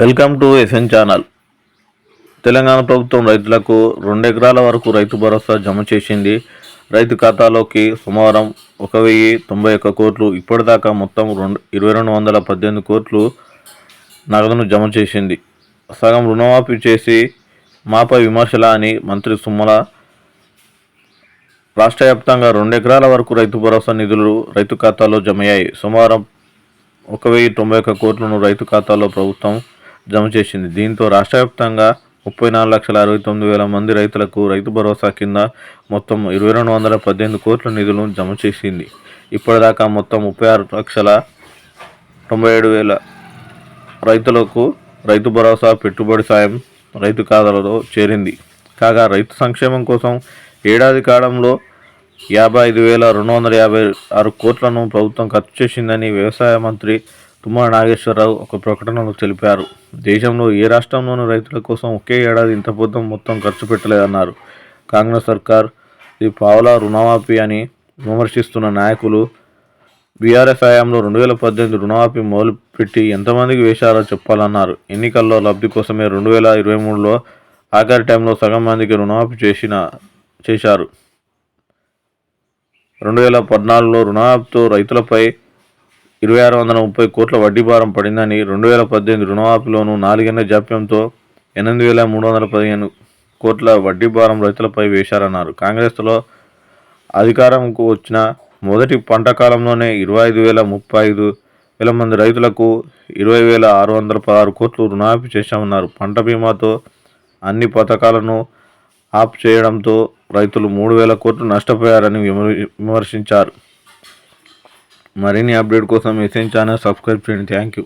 Welcome to SN channel. Telangana ప్రభుత్వం రైతులకు రెండు ఎకరాల వరకు రైతు భరోసా జమ చేసింది. రైతు ఖాతాలోకి సోమవారం ఒక వెయ్యి తొంభై ఒక్క కోట్లు ఇప్పటిదాకా మొత్తం రెండు ఇరవై రెండు వందల పద్దెనిమిది కోట్లు నగదును జమ చేసింది. సగం రుణమాఫీ చేసి మాపై విమర్శల అని మంత్రి సుమ్మల రాష్ట్ర వ్యాప్తంగా రెండు ఎకరాల వరకు రైతు భరోసా నిధులు రైతు ఖాతాలో జమయ్యాయి. సోమవారం ఒక వెయ్యి తొంభై ఒక్క కోట్లను రైతు ఖాతాలో ప్రభుత్వం జమ చేసింది. దీంతో రాష్ట్ర వ్యాప్తంగా ముప్పై నాలుగు లక్షల అరవై తొమ్మిది వేల మంది రైతులకు రైతు భరోసా కింద మొత్తం ఇరవై రెండు వందల పద్దెనిమిది కోట్ల నిధులను జమ చేసింది. ఇప్పటిదాకా మొత్తం ముప్పై ఆరు లక్షల తొంభై ఏడు వేల రైతులకు రైతు భరోసా పెట్టుబడి సాయం రైతు ఖాతాలలో చేరింది. కాగా రైతు సంక్షేమం కోసం ఏడాది కాలంలో యాభై ఐదు వేల రెండు వందల యాభై ఆరు కోట్లను ప్రభుత్వం ఖర్చు చేసిందని వ్యవసాయ మంత్రి తుమ్మల నాగేశ్వరరావు ఒక ప్రకటనలో తెలిపారు. దేశంలో ఏ రాష్ట్రంలోనూ రైతుల కోసం ఒకే ఏడాది ఇంత పొద్దు మొత్తం ఖర్చు పెట్టలేదన్నారు. కాంగ్రెస్ సర్కార్ ఇది పావులా రుణమాఫీ అని విమర్శిస్తున్న నాయకులు బీఆర్ఎస్ హయాంలో రెండు వేల పద్దెనిమిది రుణమాఫీ మొదలుపెట్టి ఎంతమందికి వేశారో చెప్పాలన్నారు. ఎన్నికల్లో లబ్ధి కోసమే రెండు వేల ఇరవై మూడులో ఆఖరి టైంలో సగం మందికి రుణమాఫీ చేసిన చేశారు. రెండు వేల పద్నాలుగులో రుణమాఫీతో రైతులపై ఇరవై ఆరు వందల ముప్పై కోట్ల వడ్డీ భారం పడిందని రెండు వేల పద్దెనిమిది రుణమాఫీలోనూ నాలుగేళ్ళ జాప్యంతో ఎనిమిది వేల మూడు వందల పదిహేను కోట్ల వడ్డీ భారం రైతులపై వేశారన్నారు. కాంగ్రెస్లో అధికారంకు వచ్చిన మొదటి పంట కాలంలోనే ఇరవై ఐదు వేల ముప్పై ఐదు వేల మంది రైతులకు ఇరవై వేల ఆరు వందల పదహారు కోట్లు రుణమాఫీ చేశామన్నారు. పంట బీమాతో అన్ని పథకాలను ఆఫ్ చేయడంతో రైతులు మూడు వేల కోట్లు నష్టపోయారని విమర్- విమర్శించారు. మరిన్ని అప్డేట్ కోసం ఎస్ఎన్ ఛానల్ సబ్స్క్రైబ్ చేయండి థ్యాంక్ యూ